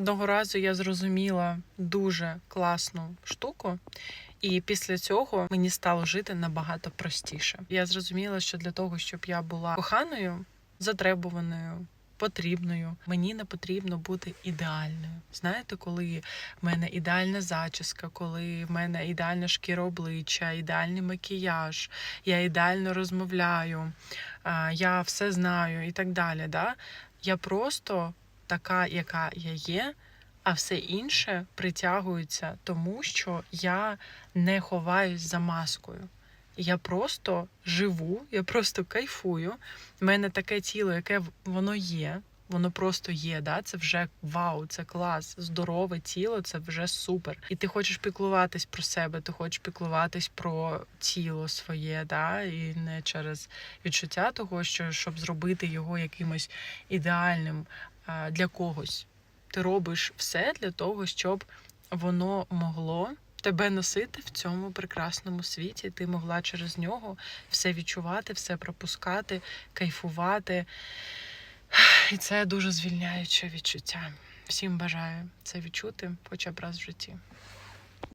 Одного разу я зрозуміла дуже класну штуку, і після цього мені стало жити набагато простіше. Я зрозуміла, що для того, щоб я була коханою, затребуваною. Потрібною мені не потрібно бути ідеальною. Знаєте, коли в мене ідеальна зачіска, коли в мене ідеальна шкіра обличчя, ідеальний макіяж, я ідеально розмовляю, я все знаю і так далі. Да? Я просто така, яка я є, а все інше притягується тому, що я не ховаюсь за маскою. Я просто живу, я просто кайфую. У мене таке тіло, яке воно є. Воно просто є, да? це вже вау, це клас, здорове тіло, це вже супер. І ти хочеш піклуватись про себе, ти хочеш піклуватись про тіло своє, да? і не через відчуття того, що щоб зробити його якимось ідеальним для когось. Ти робиш все для того, щоб воно могло тебе носити в цьому прекрасному світі. Ти могла через нього все відчувати, все пропускати, кайфувати. І це дуже звільняюче відчуття. Всім бажаю це відчути хоча б раз в житті.